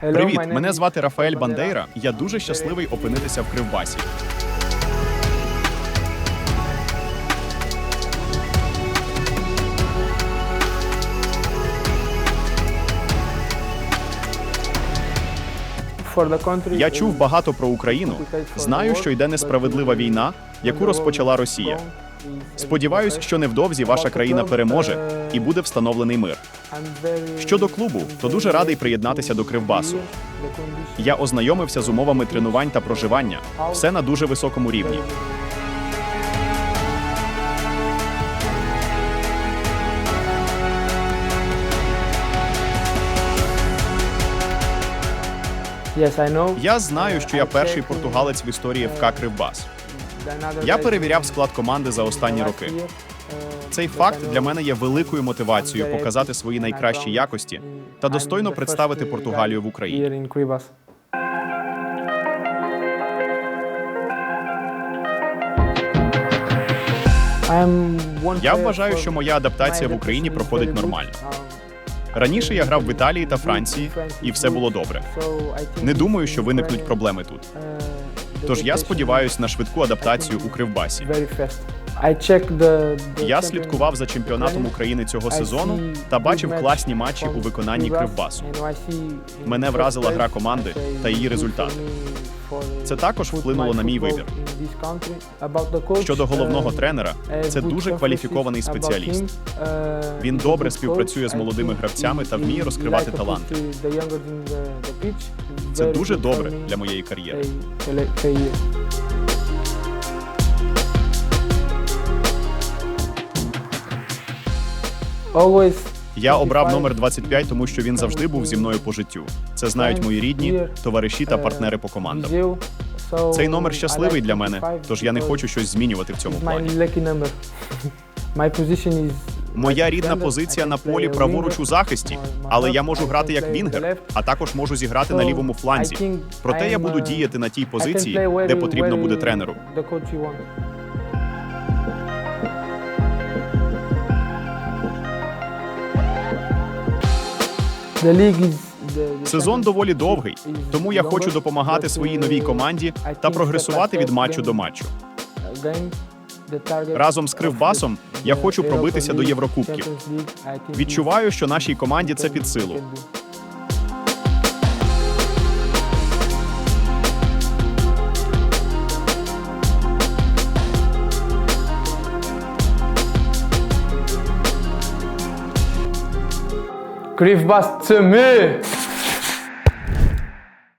Привіт, мене звати Рафаель Бандейра. Я дуже щасливий опинитися в Кривбасі. Я чув багато про Україну. Знаю, що йде несправедлива війна, яку розпочала Росія. Сподіваюсь, що невдовзі ваша країна переможе і буде встановлений мир. Щодо клубу, то дуже радий приєднатися до Кривбасу. Я ознайомився з умовами тренувань та проживання. Все на дуже високому рівні. Я знаю, що я перший португалець в історії ФК Кривбас. Я перевіряв склад команди за останні роки. Цей факт для мене є великою мотивацією показати свої найкращі якості та достойно представити Португалію в Україні. Я вважаю, що моя адаптація в Україні проходить нормально. Раніше я грав в Італії та Франції, і все було добре. Не думаю, що виникнуть проблеми тут. Тож я сподіваюся на швидку адаптацію у Кривбасі. Я слідкував за чемпіонатом України цього сезону та бачив класні матчі у виконанні Кривбасу. Мене вразила гра команди та її результати. Це також вплинуло на мій вибір. Щодо головного тренера, це дуже кваліфікований спеціаліст. Він добре співпрацює з молодими гравцями та вміє розкривати таланти. Це дуже добре для моєї кар'єри. Я обрав номер 25, тому що він завжди був зі мною по життю. Це знають мої рідні, товариші та партнери по командам. Цей номер щасливий для мене, тож я не хочу щось змінювати в цьому плані. Моя рідна позиція на полі праворуч у захисті, але я можу грати як вінгер, а також можу зіграти на лівому фланзі. Проте я буду діяти на тій позиції, де потрібно буде тренеру. Сезон доволі довгий, тому я хочу допомагати своїй новій команді та прогресувати від матчу до матчу. Разом з Кривбасом я хочу пробитися до Єврокубків. Відчуваю, що нашій команді це під силу. Кривбас, це ми!